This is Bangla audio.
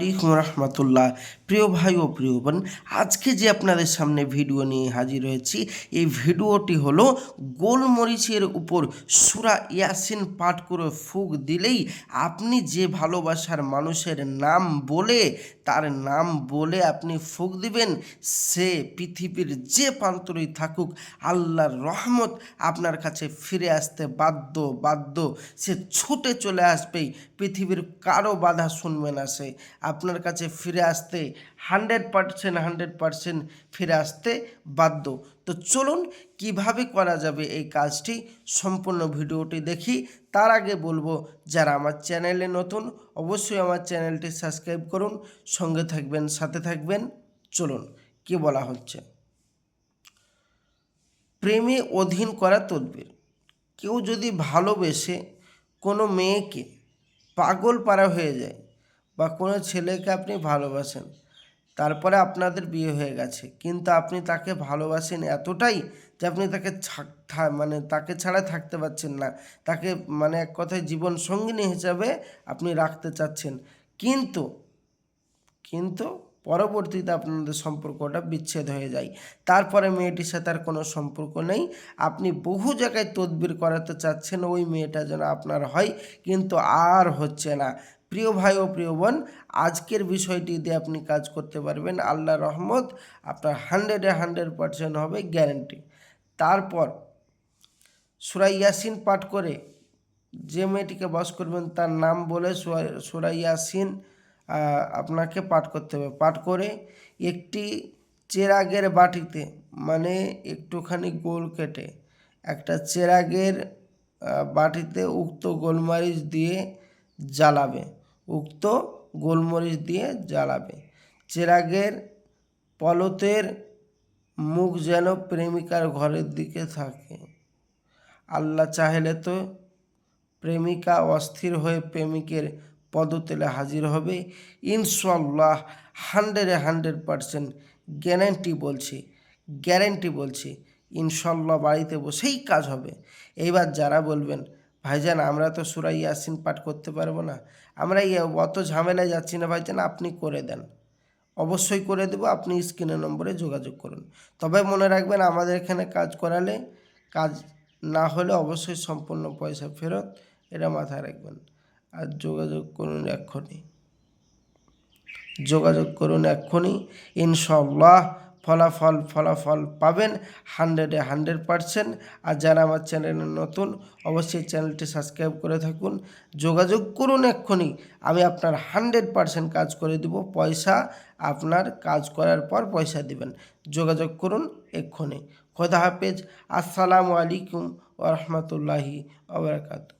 আলাইকুম রহমতুল্লাহ। প্রিয় ভাই ও প্রিয় বোন, আজকে যে আপনাদের সামনে ভিডিও নিয়ে হাজির হয়েছি, এই ভিডিওটি হলো গোলমরিচের উপর সুরা ইয়াসিন পাঠ করে ফুক দিলেই আপনি যে ভালোবাসার মানুষের নাম বলে, তার নাম বলে আপনি ফুক দিবেন, সে পৃথিবীর যে প্রান্তরেই থাকুক, আল্লাহর রহমত আপনার কাছে ফিরে আসতে বাধ্য বাধ্য। সে ছুটে চলে আসবেই, পৃথিবীর কারও বাধা শুনবে না সে। আপনার কাছে ফিরে আসতে হান্ড্রেড পারসেন্ট হান্ড্রেড পারসেন্ট ফিরে আসতে বাধ্য। তো চলুন কীভাবে করা যাবে এই কাজটি? সম্পূর্ণ ভিডিওটি দেখি। তার আগে বলব, যারা আমার চ্যানেলে নতুন, অবশ্যই আমার চ্যানেলটি সাবস্ক্রাইব করুন। সঙ্গে থাকবেন, সাথে থাকবেন। চলুন, কি বলা হচ্ছে? প্রেমে অধীন করা তদবির। কেউ যদি ভালোবেসে কোনো মেয়েকে পাগল পারা হয়ে যায় বা কোনো ছেলেকে আপনি ভালোবাসেন, তারপরে আপনাদের বিয়ে হয়ে গেছে। কিন্তু আপনি তাকে ভালোবাসেন এতটাই যে আপনি তাকে মানে তাকে ছাড়া থাকতে পারছেন না। তাকে মানে এক কথায় জীবন সঙ্গিনী হিসাবে আপনি রাখতে চাচ্ছেন। কিন্তু কিন্তু পরবর্তীতে আপনাদের সম্পর্কটা বিচ্ছেদ হয়ে যায়। তারপরে মেয়েটির সাথে আর কোনো সম্পর্ক নেই। আপনি বহু জায়গায় তদবির করাতে চাচ্ছেন ওই মেয়েটা যেন আপনার হয়, কিন্তু আর হচ্ছে না। প্রিয় ভাই ও প্রিয় বোন, আজকের বিষয়টি দিয়ে আপনি কাজ করতে পারবেন আল্লাহ রহমত, আপনার হান্ড্রেডে হান্ড্রেড পারসেন্ট হবে গ্যারেন্টি। তারপর সুরাই ইয়াসিন পাঠ করে যে মেয়েটিকে বস করবেন তার নাম বলে সুরা- সুরা ইয়াসিন আপনাকে পাঠ করতে হবে। পাঠ করে একটি চেরাগের বাটিতে মানে একটুখানি গোল কেটে একটা চেরাগের বাটিতে উক্ত গোলমরিচ দিয়ে জ্বালাবে। উক্ত গোলমরিচ দিয়ে জ্বালাবে। চেরাগের পলতের মুখ যেন প্রেমিকার ঘরের দিকে থাকে। আল্লাহ চাইলে তো প্রেমিকা অস্থির হয়ে প্রেমিকের পদতলে হাজির হবে। ইনশাল্লাহ হান্ড্রেডে হান্ড্রেড পারসেন্ট গ্যারেন্টি বলছি গ্যারেন্টি বলছি ইনশাল্লাহ বাড়িতে বসেই কাজ হবে। এইবার যারা বলবেন ভাইজান, আমরা তো সুরাই ইয়াসিন পাঠ করতে পারব না। আমরা এই অত ঝামেলায় যাচ্ছি না ভাইজান, আপনি করে দেন। অবশ্যই করে দেবো, আপনি স্ক্রিনের নম্বরে যোগাযোগ করুন। তবে মনে রাখবেন, আমাদের এখানে কাজ করালে, কাজ না হলে অবশ্যই সম্পূর্ণ পয়সা ফেরত, এটা মাথায় রাখবেন। আর যোগাযোগ করুন এক্ষুনি। যোগাযোগ করুন এক্ষুনি। ইনশাল্লাহ ফলাফল ফলাফল পাবেন হান্ড্রেডে হান্ড্রেড পারসেন্ট আর যারা আমার চ্যানেলে নতুন, অবশ্যই চ্যানেলটি সাবস্ক্রাইব করে থাকুন। যোগাযোগ করুন এক্ষুনি। আমি আপনার হান্ড্রেড পারসেন্ট কাজ করে দিব। পয়সা আপনার কাজ করার পর পয়সা দিবেন। যোগাযোগ করুন এক্ষুনি। খোদা হাফেজ। আসসালামু আলাইকুম ওরহমতুল্লাহি ওবরাকাতু